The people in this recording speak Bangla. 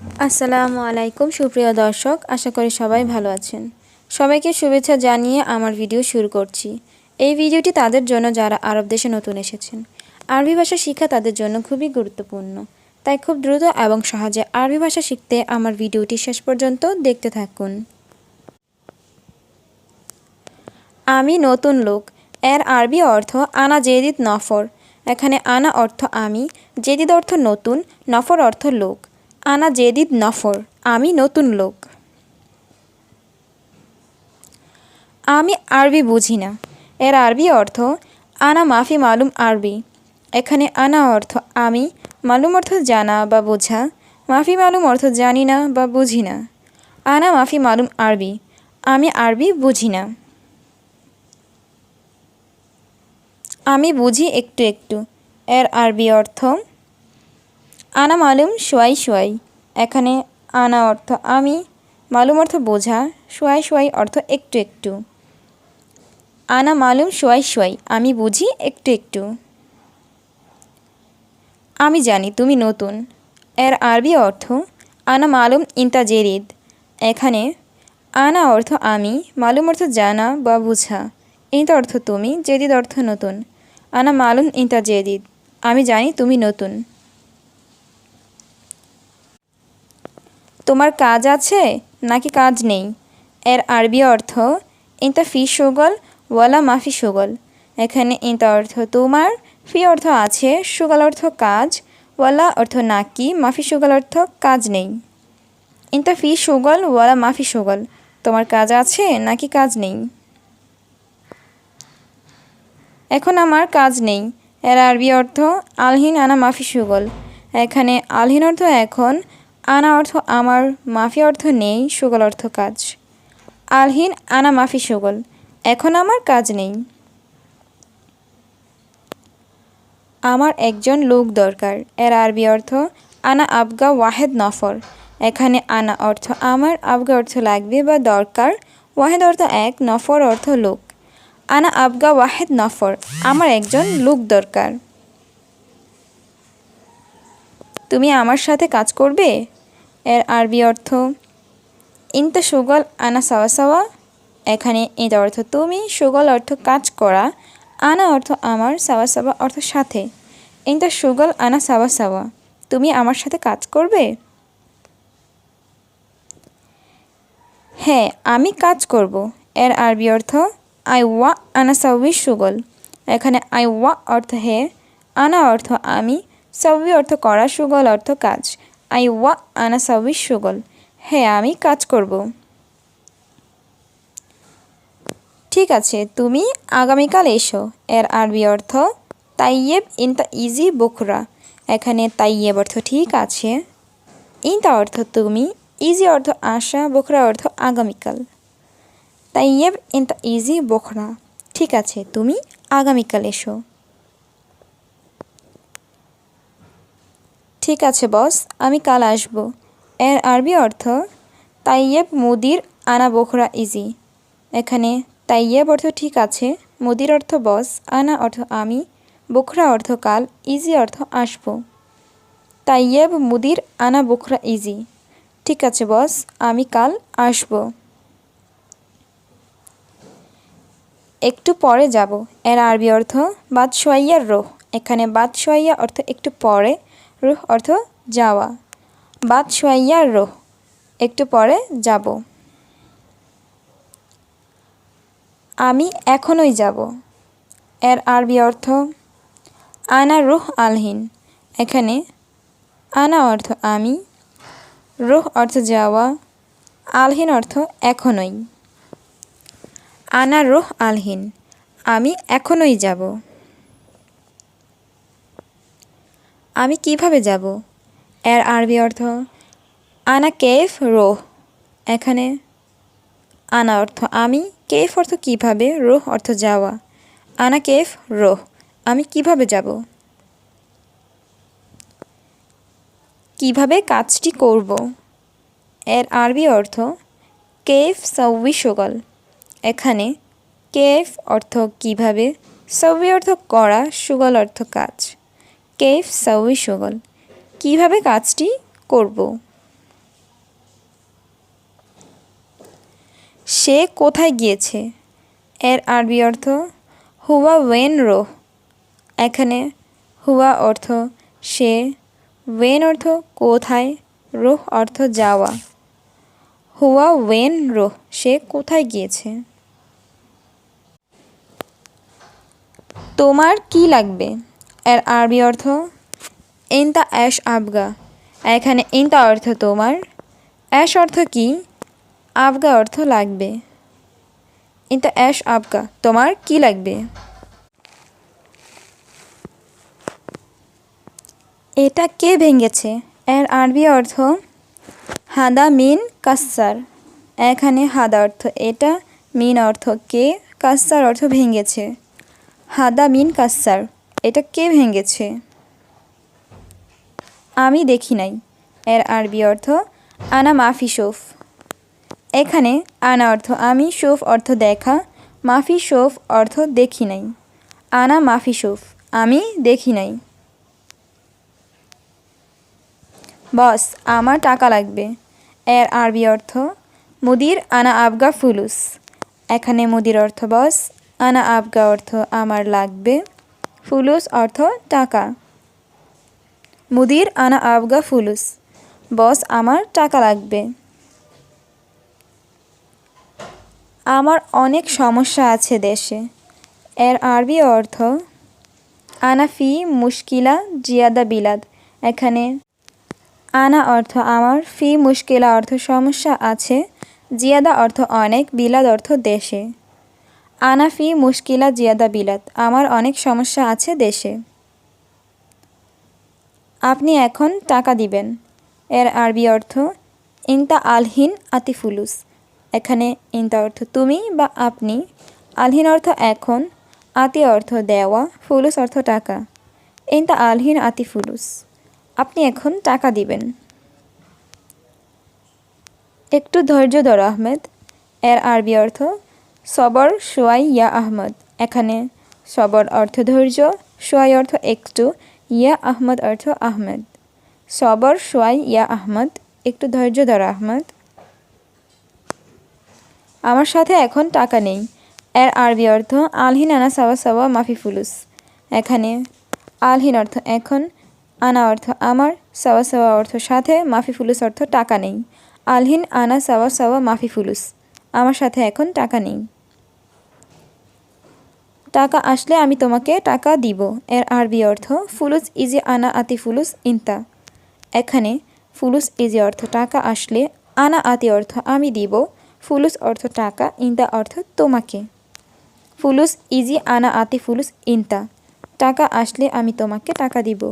আসসালামু আলাইকুম, সুপ্রিয় দর্শক, আশা করি সবাই ভালো আছেন। সবাইকে শুভেচ্ছা জানিয়ে আমার ভিডিও শুরু করছি। এই ভিডিওটি তাদের জন্য যারা আরব দেশে নতুন এসেছেন। আরবি ভাষা শিক্ষা তাদের জন্য খুবই গুরুত্বপূর্ণ। তাই খুব দ্রুত এবং সহজে আরবি ভাষা শিখতে আমার ভিডিওটি শেষ পর্যন্ত দেখতে থাকুন। আমি নতুন লোক। এর আরবি অর্থ আনা জেদিদ নফর। এখানে আনা অর্থ আমি, জেদিদ অর্থ নতুন, নফর অর্থ লোক। আনা জেদিদ নফর, আমি নতুন লোক। আমি আরবি বুঝি না। এর আরবি অর্থ, আনা মাফি মালুম আরবি। এখানে আনা অর্থ, আমি, মালুম অর্থ জানা বা বোঝা, মাফি মালুম অর্থ জানি না বা বুঝি না। আনা মাফি মালুম আরবি, আমি আরবি বুঝি না। আমি বুঝি একটু একটু। এর আরবি অর্থ আনা মালুম সোয়াই সোয়াই। এখানে আনা অর্থ আমি, মালুম অর্থ বোঝা, সোয়াই সোয়াই অর্থ একটু একটু। আনা মালুম সোয়াই সোয়াই, আমি বুঝি একটু একটু। আমি জানি তুমি নতুন, এর আরবি অর্থ আনা মালুম ইন্তা জেরিদ। এখানে আনা অর্থ আমি, মালুম অর্থ জানা বা বুঝা। ইন্তা অর্থ তুমি জেদিদ অর্থ নতুন। আনা মালুম ইন্তা জেদিদ আমি জানি তুমি নতুন। তোমার কাজ আছে নাকি কাজ নেই? এর আরবি অর্থ, ইন্তা ফি সুগল ওয়ালা মাফি সুগল। এখানে ইন্তা অর্থ তোমার, ফি অর্থ আছে, সুগল অর্থ কাজ, ওয়ালা অর্থ নাকি মাফি সুগল অর্থ কাজ নেই। ইন্তা ফি সুগল ওয়ালা মাফি সুগল। তোমার কাজ আছে নাকি কাজ নেই? এখন আমার কাজ নেই। এর আরবি অর্থ, আলহিন আনা মাফি সুগল। এখানে আলহিন অর্থ এখন আনা অর্থ আমার, মাফি অর্থ নেই, সুগল অর্থ কাজ। আলহিন, আনা মাফি সুগল, এখন আমার কাজ নেই। আমার একজন লোক দরকার, এর আরবি অর্থ, আনা আবগা ওয়াহেদ নফর। এখানে আনা অর্থ আমার, আবগা অর্থ লাগবে বা দরকার, ওয়াহেদ অর্থ এক, নফর অর্থ লোক। আনা আবগা ওয়াহেদ নফর, আমার একজন লোক দরকার। তুমি আমার সাথে কাজ করবে? এর আরবি অর্থ, ইনতা সুগল আনা সাওয়া সাওয়া এখানে এটা অর্থ, তুমি সুগল অর্থ কাজ করা আনা অর্থ, আমার সাওয়া সাওয়া অর্থ সাথে ইনতা সুগল আনা সাওয়া সাওয়া তুমি আমার সাথে কাজ করবে হ্যাঁ আমি কাজ করব। এর আরবি অর্থ, আই ওয়া আনা সাউই সুগল এখানে আই ওয়া অর্থ, হে আনা অর্থ, আমি সাউই অর্থ, করা সুগল অর্থ কাজ আই ওয়া আনা সাউই সুগল হ্যাঁ আমি কাজ করব। ঠিক আছে, তুমি আগামীকাল এসো। এর আরবি অর্থ তাইয়েব ইন দ্য ইজি বখরা। এখানে তাইয়েব অর্থ ঠিক আছে। ইন তা অর্থ তুমি, ইজি অর্থ আশা, বখরা অর্থ আগামীকাল। তাইয়েব ইন দ্য ইজি বখরা। ঠিক আছে, তুমি আগামীকাল এসো। ঠিক আছে, বস, আমি কাল আসব। এর আরবি অর্থ, তাইয়েব মুদির আনা বখরা ইজি। এখানে তাইয়েব অর্থ ঠিক আছে, মুদির অর্থ বস, আনা অর্থ আমি, বখরা অর্থ কাল, ইজি অর্থ আসব। তাইয়েব মুদির আনা বখরা ইজি। ঠিক আছে, বস, আমি কাল আসব। একটু পরে যাব। এর আরবি অর্থ বাদশোয়াইয়ার রোহ। এখানে বাদশোয়াইয়া অর্থ একটু পরে রুহ অর্থ যাওয়া। বাদ বাদশোয়াইয়ার রোহ, একটু পরে যাব। আমি এখনই যাব। এর আরবি অর্থ, আনা রুহ আলহিন। এখানে, আনা অর্থ আমি, রুহ অর্থ যাওয়া, আলহীন অর্থ এখনই। আনা রুহ আলহীন, আমি এখনই যাব। আমি কীভাবে যাব? এর আরবি অর্থ, আনা কেফ রোহ এখানে, আনা অর্থ, আমি কেফ অর্থ, কীভাবে রোহ অর্থ, যাওয়া আনা কেফ রোহ আমি কীভাবে যাব? কীভাবে কাজটি করব? এর আরবি অর্থ, কেফ সৌবি সগল এখানে, কেফ অর্থ, কীভাবে সৌবি অর্থ, করা সুগল অর্থ, কাজ কেফ সাউই সগল কীভাবে কাজটি করব? সে কোথায় গিয়েছে? এর আরবি অর্থ, হুয়া ওয়েন রোহ এখানে, হুয়া অর্থ, সে ওয়েন অর্থ, কোথায় রোহ অর্থ, যাওয়া হুয়া ওয়েন রোহ সে কোথায় গিয়েছে? তোমার কি লাগবে? এর আরবি অর্থ ইনতা অ্যাশ আবগা। এখানে ইনতা অর্থ তোমার। অ্যাশ অর্থ কি? আবগা অর্থ লাগবে। ইনতা অ্যাশ আবগা। তোমার কি লাগবে? এটা কে ভেঙেছে? এর আরবি অর্থ, হাদা মিন কাসার এখানে হাদা অর্থ এটা, মিন অর্থ কে? কাসার অর্থ ভেঙেছে। হাদা মিন কাসার এটা কে ভেঙেছে? আমি দেখি নাই। এর আরবি অর্থ, আনা মাফি শোফ। এখানে, আনা অর্থ, আমি শোফ অর্থ, দেখা। মাফি শোফ অর্থ, দেখি নাই। আনা মাফি শোফ, আমি দেখি নাই। বস, আমার টাকা লাগবে। এর আরবি অর্থ, মুদির আনা আবগা ফুলুস। এখানে মুদির অর্থ, বস, আনা আবগা অর্থ, আমার লাগবে। ফুলুস অর্থ টাকা। মুদির আনা আবগা ফুলুস, বস আমার টাকা লাগবে। আমার অনেক সমস্যা আছে দেশে। এর আরবি অর্থ, আনা ফি মুশকিলা জিয়াদা বিলাদ। এখানে আনা অর্থ আমার, ফি মুশকিলা অর্থ সমস্যা আছে, জিয়াদা অর্থ অনেক, বিলাদ অর্থ দেশে। আনা ফি মুশকিলা জিয়াদা বিলাদ আমার অনেক সমস্যা আছে দেশে। আপনি এখন টাকা দিবেন। এর আরবি অর্থ, ইনতা আলহিন আতিফুলুস। এখানে ইনতা অর্থ, তুমি বা আপনি। আলহিন অর্থ, এখন। আতি অর্থ, দেওয়া। ফুলুস অর্থ, টাকা। ইনতা আলহিন আতিফুলুস, আপনি এখন টাকা দিবেন। একটু ধৈর্য ধর আহমেদ। এর আরবি অর্থ সবর সোয়াই ইয়া আহমদ। এখানে সবর অর্থ ধৈর্য, সোয়াই অর্থ একটু, ইয়া আহমদ অর্থ আহমেদ। সবর সোয়াই ইয়া আহমদ, একটু ধৈর্য ধর আহমদ। আমার সাথে এখন টাকা নেই। এর আরবি অর্থ, আলহিন আনা সাওয়া সাবা মাফি ফুলুস। এখানে আলহিন অর্থ এখন, আনা অর্থ আমার, সাওয়া সাওয়া অর্থ সাথে, মাফি ফুলুস অর্থ টাকা নেই। আলহিন আনা সাওয়া সাওয়া মাফি ফুলুস। আমার সাথে এখন টাকা নেই। টাকা আসলে আমি তোমাকে টাকা দিব। এর আরবি অর্থ, ফুলুস ইজি আনা আতি ফুলুস ইনতা। এখানে, ফুলুস ইজি অর্থ টাকা আসলে আনা আতি অর্থ আমি দিব। ফুলুস অর্থ টাকা, ইনতা অর্থ তোমাকে। ফুলুস ইজি আনা আতি ফুলুস ইনতা। টাকা আসলে আমি তোমাকে টাকা দিব।